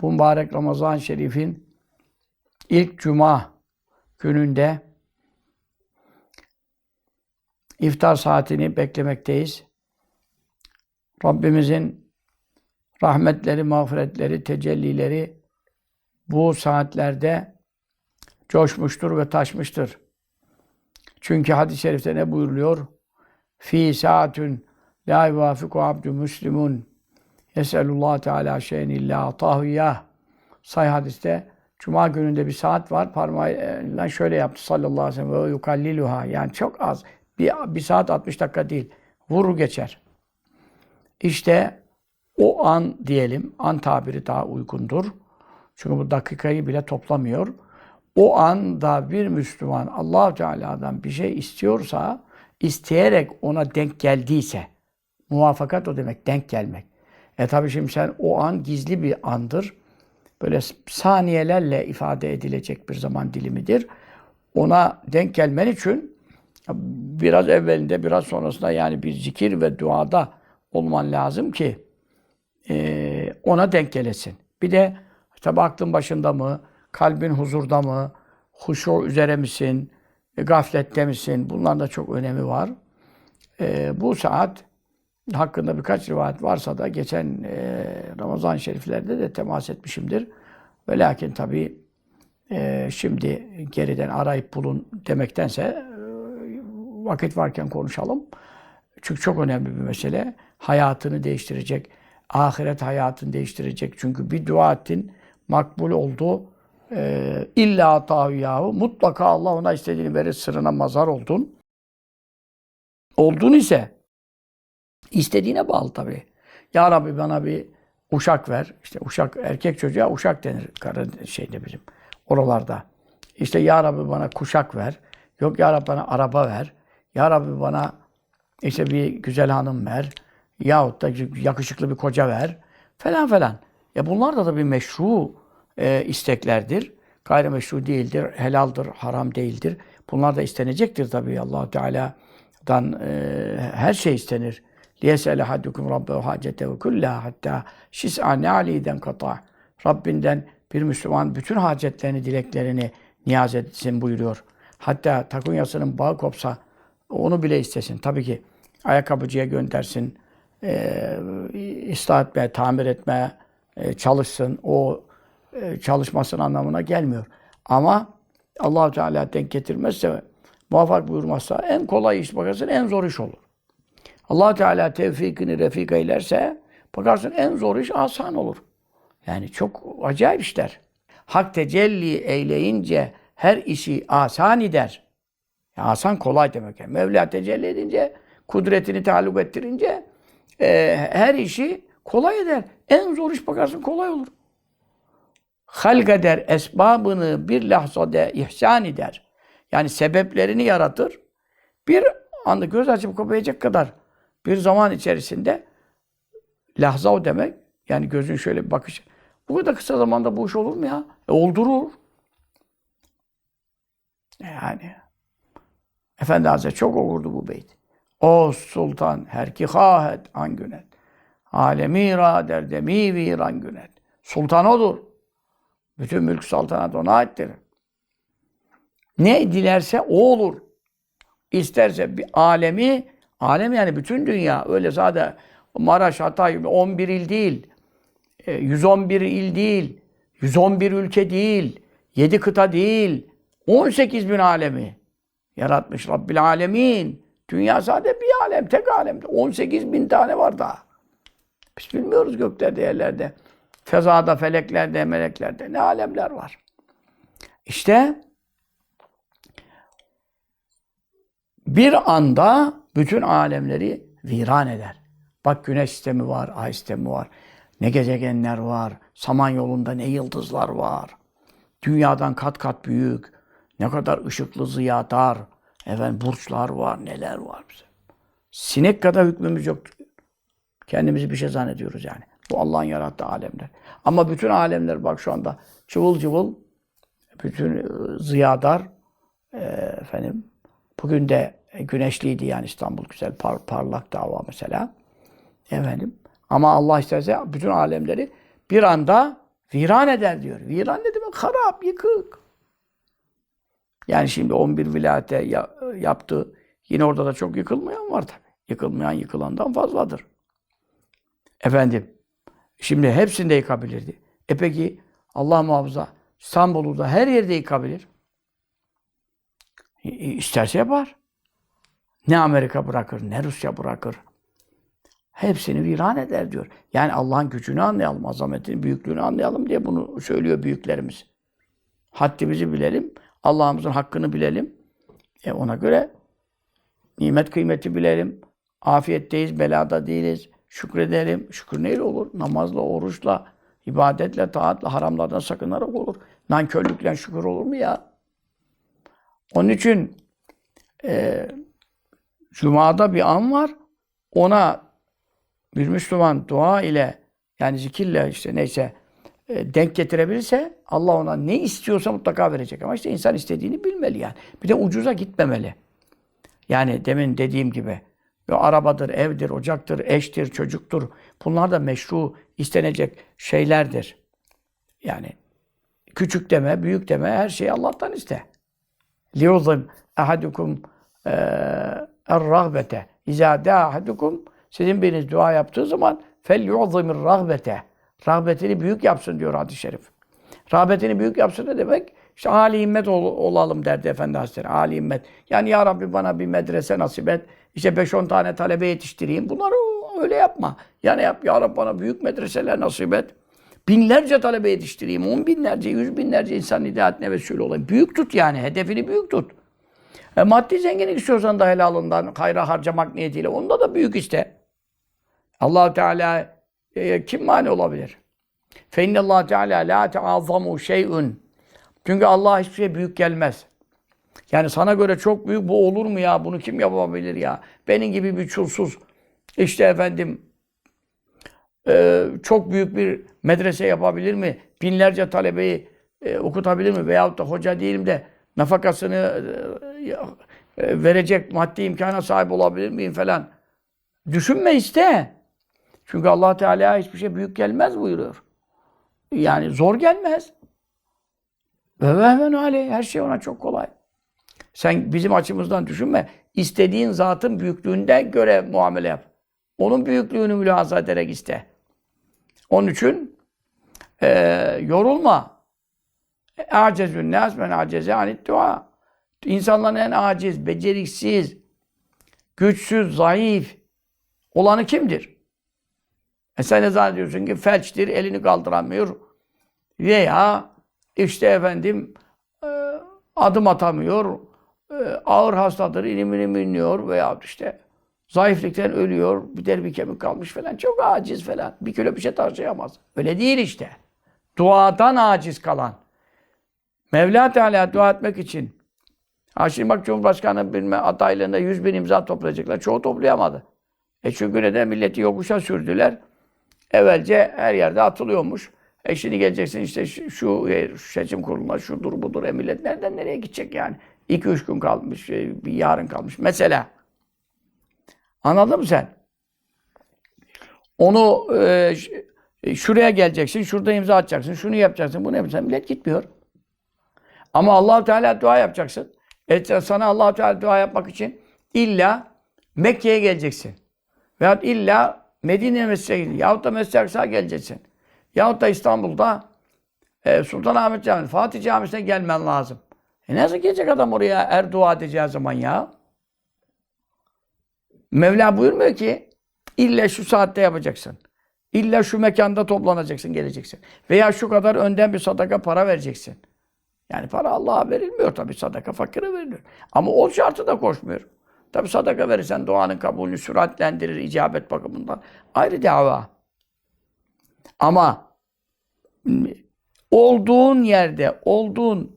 bu mübarek Ramazan-ı Şerif'in ilk cuma gününde iftar saatini beklemekteyiz. Rabbimizin rahmetleri, mağfiretleri, tecellileri bu saatlerde coşmuştur ve taşmıştır. Çünkü hadis-i şerifte ne buyuruluyor? Fi saatün la yuvafiku abdü müslimun yeselullah teala şeyen illa atahu yah. Say hadiste Cuma gününde bir saat var. Parmağıyla şöyle yaptı sallallahu aleyhi ve sellem. Yukalliluha. Yani çok az. Bir, bir saat 60 dakika değil. Vurur geçer. İşte o an diyelim, an tabiri daha uygundur. Çünkü bu dakikayı bile toplamıyor. O anda bir Müslüman allah Teala'dan bir şey istiyorsa, isteyerek ona denk geldiyse, muvaffakat o demek, denk gelmek. E tabi şimdi sen o an gizli bir andır. Böyle saniyelerle ifade edilecek bir zaman dilimidir. Ona denk gelmen için biraz evvelinde, biraz sonrasında yani bir zikir ve duada olman lazım ki e, ona denk gelesin. Bir de tabi aklın başında mı, kalbin huzurda mı, huşu üzere misin, e, gaflette misin? Bunların da çok önemi var. E, bu saat hakkında birkaç rivayet varsa da geçen e, Ramazan şeriflerde de temas etmişimdir. Ve lakin tabi e, şimdi geriden arayıp bulun demektense e, vakit varken konuşalım. Çünkü çok önemli bir mesele. Hayatını değiştirecek, ahiret hayatını değiştirecek. Çünkü bir dua ettin, makbul oldu. E, illa yahu mutlaka Allah ona istediğini verir, sırrına mazar oldun. Oldun ise istediğine bağlı tabii. Ya Rabbi bana bir uşak ver. İşte uşak, erkek çocuğa uşak denir karı şeyde bizim oralarda. İşte Ya Rabbi bana kuşak ver. Yok Ya Rabbi bana araba ver. Ya Rabbi bana işte bir güzel hanım ver. Yahut da yakışıklı bir koca ver. Falan falan. Ya bunlar da tabii meşru e, isteklerdir. Gayrimeşru değildir, helaldir, haram değildir. Bunlar da istenecektir tabii allah Teala'dan e, her şey istenir. لِيَسَلَ حَدُّكُمْ رَبَّهُ حَاجَتَهُ كُلَّهَا hatta şis'a ne'aliden kata. Rabbinden bir Müslüman bütün hacetlerini, dileklerini niyaz etsin buyuruyor. Hatta takunyasının bağı kopsa onu bile istesin. Tabii ki ayakkabıcıya göndersin, e, ıslah etmeye, tamir etmeye e, çalışsın. O e, çalışmasının anlamına gelmiyor. Ama allah Teala denk getirmezse, muvaffak buyurmazsa en kolay iş bakarsın en zor iş olur allah Teala tevfikini refik eylerse bakarsın en zor iş asan olur. Yani çok acayip işler. Hak tecelli eyleyince her işi asan eder. Yani asan kolay demek. Yani Mevla tecelli edince, kudretini taalluk ettirince e, her işi kolay eder. En zor iş bakarsın kolay olur. Halk eder, esbabını bir lahzada ihsan eder. Yani sebeplerini yaratır. Bir anda göz açıp kapayacak kadar bir zaman içerisinde lahza o demek. Yani gözün şöyle bir bakış. Bu kadar kısa zamanda bu iş olur mu ya? E, oldurur. Yani. Efendi Hazretleri çok okurdu bu beyt. O sultan her ki hahet an günet. Alemi ra derdemi viran günet. Sultan odur. Bütün mülk saltanat ona aittir. Ne dilerse o olur. İsterse bir alemi Alem yani bütün dünya. Öyle sadece Maraş, Hatay 11 il değil. 111 e, il değil. 111 ülke değil. 7 kıta değil. 18 bin alemi yaratmış Rabbil Alemin. Dünya sadece bir alem, tek alemde. 18 bin tane var daha. Biz bilmiyoruz göklerde, yerlerde. Fezada, feleklerde, meleklerde ne alemler var. İşte bir anda bütün alemleri viran eder. Bak güneş sistemi var, ay sistemi var. Ne gezegenler var. Samanyolu'nda ne yıldızlar var. Dünyadan kat kat büyük. Ne kadar ışıklı ziyadar. Efendim burçlar var, neler var bize. Sinek kadar hükmümüz yok. Kendimizi bir şey zannediyoruz yani. Bu Allah'ın yarattığı alemler. Ama bütün alemler bak şu anda cıvıl cıvıl bütün ıı, ziyadar efendim bugün de e, güneşliydi yani İstanbul güzel par, parlak dava mesela. Efendim. Ama Allah isterse bütün alemleri bir anda Viran eder diyor. Viran ne demek? Harap, yıkık. Yani şimdi 11 vilayete ya- yaptı. Yine orada da çok yıkılmayan var tabii. Yıkılmayan yıkılandan fazladır. Efendim, şimdi hepsinde yıkabilirdi. E peki Allah muhafaza İstanbul'u da her yerde yıkabilir. İsterse yapar. Ne Amerika bırakır, ne Rusya bırakır. Hepsini viran eder diyor. Yani Allah'ın gücünü anlayalım, azametini, büyüklüğünü anlayalım diye bunu söylüyor büyüklerimiz. Haddimizi bilelim, Allah'ımızın hakkını bilelim. E ona göre nimet kıymeti bilelim. Afiyetteyiz, belada değiliz. Şükredelim. Şükür neyle olur? Namazla, oruçla, ibadetle, taatla, haramlardan sakınarak olur. Nankörlükle şükür olur mu ya? Onun için e, Cuma'da bir an var. Ona bir Müslüman dua ile yani zikirle işte neyse e, denk getirebilirse Allah ona ne istiyorsa mutlaka verecek. Ama işte insan istediğini bilmeli yani. Bir de ucuza gitmemeli. Yani demin dediğim gibi ya arabadır, evdir, ocaktır, eştir, çocuktur. Bunlar da meşru istenecek şeylerdir. Yani küçük deme, büyük deme her şeyi Allah'tan iste liyuzim ahadukum er-rahbete. İza da ahadukum sizin biriniz dua yaptığı zaman fel yuzimir rahbete. Rahbetini büyük yapsın diyor hadis-i şerif. Rahbetini büyük yapsın ne demek? İşte âli himmet ol, olalım derdi Efendi Hazretleri. Âli himmet. Yani Ya Rabbi bana bir medrese nasip et. İşte 5-10 tane talebe yetiştireyim. Bunları öyle yapma. Yani yap Ya Rabbi bana büyük medreseler nasip et. Binlerce talebe yetiştireyim. On binlerce, yüz binlerce insan hidayetine vesile olayım. Büyük tut yani. Hedefini büyük tut. E, maddi zenginlik istiyorsan da helalından hayra harcamak niyetiyle. Onda da büyük iste. allah Teala e, kim mani olabilir? Fe innallahu Teala la teazzamu şey'un. Çünkü Allah hiçbir şey büyük gelmez. Yani sana göre çok büyük bu olur mu ya? Bunu kim yapabilir ya? Benim gibi bir çulsuz işte efendim e, çok büyük bir medrese yapabilir mi? Binlerce talebeyi e, okutabilir mi? Veyahut da hoca değilim de nafakasını e, e, verecek maddi imkana sahip olabilir miyim falan. Düşünme iste. Çünkü allah Teala hiçbir şey büyük gelmez buyuruyor. Yani zor gelmez. Ve ve aleyh. Her şey ona çok kolay. Sen bizim açımızdan düşünme. İstediğin zatın büyüklüğünde göre muamele yap. Onun büyüklüğünü mülahaza ederek iste. Onun için e, yorulma. Acezün nas men aceze anit dua. İnsanların en aciz, beceriksiz, güçsüz, zayıf olanı kimdir? E sen ne zannediyorsun ki felçtir, elini kaldıramıyor veya işte efendim e, adım atamıyor, e, ağır hastadır, ilim ilim inliyor veya işte zayıflıktan ölüyor, bir der bir kemik kalmış falan. Çok aciz falan. Bir kilo bir şey taşıyamaz. Öyle değil işte. Duadan aciz kalan. Mevla Teala dua etmek için. Ha şimdi bak Cumhurbaşkanı bilme adaylığında 100 bin imza toplayacaklar. Çoğu toplayamadı. E çünkü neden? Milleti yokuşa sürdüler. Evvelce her yerde atılıyormuş. E şimdi geleceksin işte şu, şu e, seçim kuruluna şudur budur. E millet nereden nereye gidecek yani? 2-3 gün kalmış, e, bir yarın kalmış. Mesela. Anladın mı sen? Onu e, e, şuraya geleceksin, şurada imza atacaksın, şunu yapacaksın, bunu yapacaksın. Millet gitmiyor. Ama allah Teala dua yapacaksın. E, sana allah Teala dua yapmak için illa Mekke'ye geleceksin. Veyahut illa Medine gideceksin. Yahut da Mescid-i Aksa'ya geleceksin. Yahut da İstanbul'da e, Sultanahmet Camii, Fatih Camisi'ne gelmen lazım. E nasıl gelecek adam oraya er dua edeceği zaman ya? Mevla buyurmuyor ki illa şu saatte yapacaksın. İlla şu mekanda toplanacaksın, geleceksin. Veya şu kadar önden bir sadaka para vereceksin. Yani para Allah'a verilmiyor tabii. Sadaka fakire veriliyor. Ama o şartı da koşmuyor. Tabii sadaka verirsen duanın kabulünü süratlendirir icabet bakımından. Ayrı dava. Ama olduğun yerde, olduğun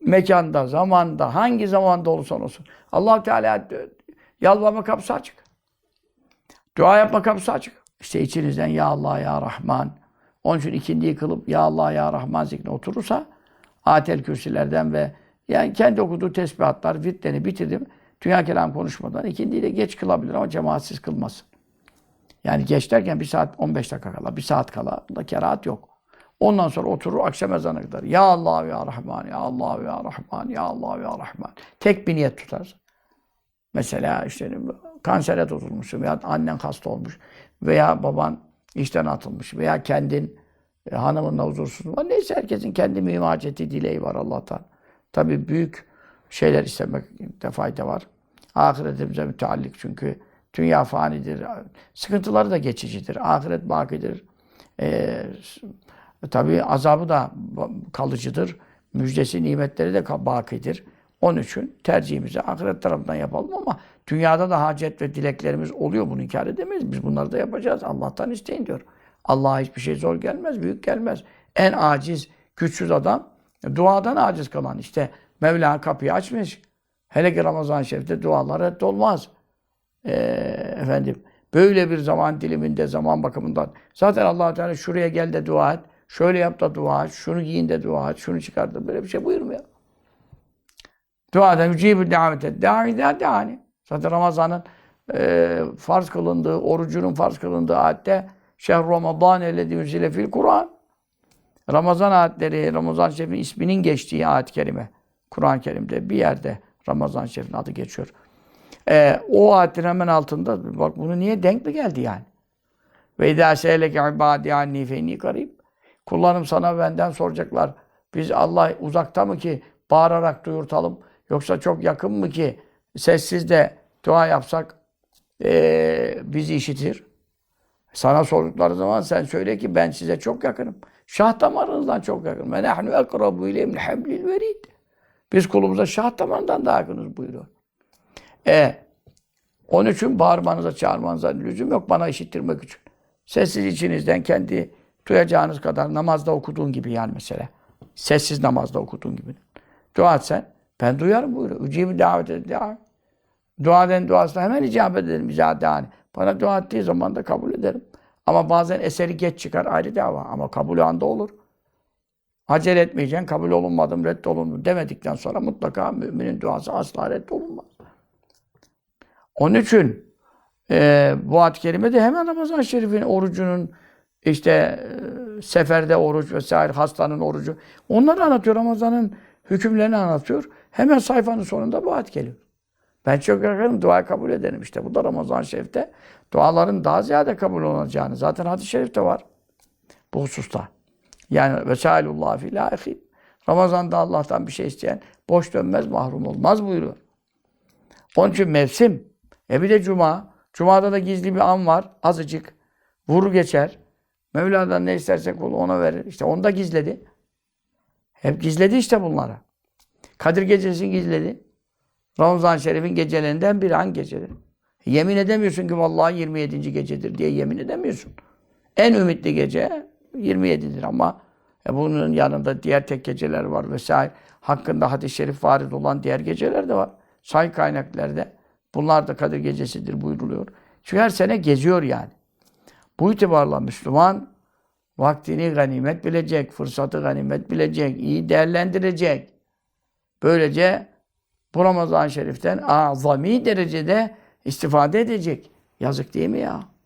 mekanda, zamanda, hangi zamanda olursan olsun. allah Teala yalvarma kapısı açık. Dua yapma kapısı açık. İşte içinizden Ya Allah, Ya Rahman. Onun için ikindiyi kılıp Ya Allah, Ya Rahman zikrine oturursa atel kürsilerden ve yani kendi okuduğu tesbihatlar, virtlerini bitirdim. Dünya kelam konuşmadan ikindiyi de geç kılabilir ama cemaatsiz kılmasın. Yani geç derken bir saat 15 dakika kala, bir saat kala da kerahat yok. Ondan sonra oturur akşam ezanı kadar. Ya Allah ya Rahman, ya Allah ya Rahman, ya Allah ya Rahman. Tek bir niyet tutar. Mesela işte kansere tutulmuşsun veya annen hasta olmuş veya baban işten atılmış veya kendin e, hanımınla huzursuz var. Neyse herkesin kendi mühimaceti, dileği var Allah'tan. Tabii büyük şeyler istemekte fayda var. Ahiretimize müteallik çünkü dünya fanidir. Sıkıntıları da geçicidir. Ahiret bakidir. Ee, tabii azabı da kalıcıdır. Müjdesi, nimetleri de bakidir. Onun için tercihimizi ahiret tarafından yapalım ama dünyada da hacet ve dileklerimiz oluyor. Bunu inkar edemeyiz. Biz bunları da yapacağız. Allah'tan isteyin diyor. Allah'a hiçbir şey zor gelmez, büyük gelmez. En aciz, güçsüz adam duadan aciz kalan. İşte Mevla kapıyı açmış. Hele ki Ramazan-ı Şerif'te dualar reddolmaz. Ee, efendim böyle bir zaman diliminde, zaman bakımından. Zaten allah Teala şuraya gel de dua et. Şöyle yap da dua et. Şunu giyin de dua et. Şunu çıkar da böyle bir şey buyurmuyor. Duada mücibü davet et. Da'i da'ani. Zaten Ramazan'ın e, farz kılındığı, orucunun farz kılındığı ayette Şehr Ramazan ellezî unzile fil Kur'an. Ramazan ayetleri, Ramazan Şerif'in isminin geçtiği ayet-i kerime. Kur'an-ı Kerim'de bir yerde Ramazan Şerif'in adı geçiyor. E, o ayetin hemen altında bak bunu niye denk mi geldi yani? Ve idâ se'eleke ibâdî annî fe innî karîb. Kullarım sana benden soracaklar. Biz Allah uzakta mı ki bağırarak duyurtalım? Yoksa çok yakın mı ki sessiz de dua yapsak eee bizi işitir? Sana sordukları zaman sen söyle ki ben size çok yakınım. Şah damarınızdan çok yakınım. Ve nehnu ekrabu ile min hablil verid. Biz kulumuza şah damarından daha yakınız buyuruyor. E, onun için bağırmanıza, çağırmanıza lüzum yok bana işittirmek için. Sessiz içinizden kendi duyacağınız kadar namazda okuduğun gibi yani mesela. Sessiz namazda okuduğun gibi. Dua etsen ben duyarım buyuruyor. Ücibi davet edin. Dua eden duasına hemen icabet ederim. İzadani. Bana dua ettiği zaman da kabul ederim. Ama bazen eseri geç çıkar ayrı dava. Ama kabul anda olur. Acele etmeyeceksin. Kabul olunmadım, reddolundum demedikten sonra mutlaka müminin duası asla reddolunmaz. Onun için e, bu ayet-i kerimede hemen Ramazan-ı Şerif'in orucunun işte e, seferde oruç vesaire hastanın orucu onları anlatıyor. Ramazan'ın hükümlerini anlatıyor. Hemen sayfanın sonunda bu ayet geliyor. Ben çok yakınım, dua kabul ederim. İşte bu da Ramazan-ı Şerif'te duaların daha ziyade kabul olacağını. Zaten hadis-i şerifte var bu hususta. Yani vesailullah fil ahir. Ramazan'da Allah'tan bir şey isteyen boş dönmez, mahrum olmaz buyuruyor. Onun için mevsim. E bir de cuma. Cuma'da da gizli bir an var. Azıcık. Vurur geçer. Mevla'dan ne istersek kulu ona verir. İşte onu da gizledi. Hep gizledi işte bunları. Kadir gecesini gizledi. Ramazan-ı Şerif'in gecelerinden bir an geceleri. Yemin edemiyorsun ki vallahi 27. gecedir diye yemin edemiyorsun. En ümitli gece 27'dir ama e bunun yanında diğer tek geceler var vesaire. Hakkında hadis-i şerif varid olan diğer geceler de var. Say kaynaklarda. Bunlar da Kadir Gecesi'dir buyruluyor. Çünkü her sene geziyor yani. Bu itibarla Müslüman vaktini ganimet bilecek, fırsatı ganimet bilecek, iyi değerlendirecek. Böylece bu Ramazan-ı Şerif'ten azami derecede istifade edecek. Yazık değil mi ya?